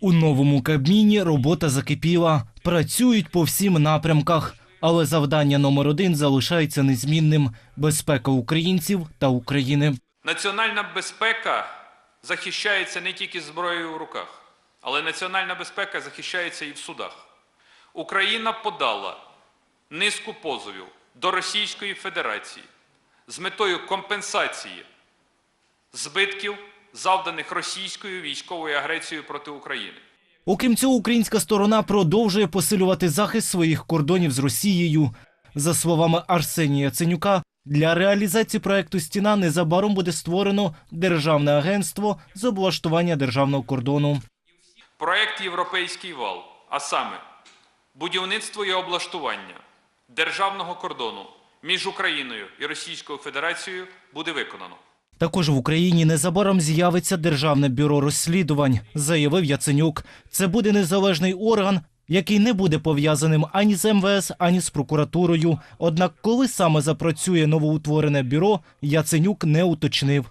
У новому Кабміні робота закипіла. Працюють по всім напрямках. Але завдання номер один залишається незмінним безпека українців та України. Національна безпека захищається не тільки зброєю в руках, але національна безпека захищається і в судах. Україна подала низку позовів до Російської Федерації з метою компенсації збитків, завданих російською військовою агресією проти України. Окрім цього, українська сторона продовжує посилювати захист своїх кордонів з Росією. За словами Арсенія Яценюка, для реалізації проекту Стіна незабаром буде створено державне агентство з облаштування державного кордону. Проект Європейський вал, а саме будівництво і облаштування державного кордону між Україною і Російською Федерацією буде виконано. Також в Україні незабаром з'явиться державне бюро розслідувань, заявив Яценюк. Це буде незалежний орган, який не буде пов'язаним ані з МВС, ані з прокуратурою. Однак, коли саме запрацює новоутворене бюро, Яценюк не уточнив.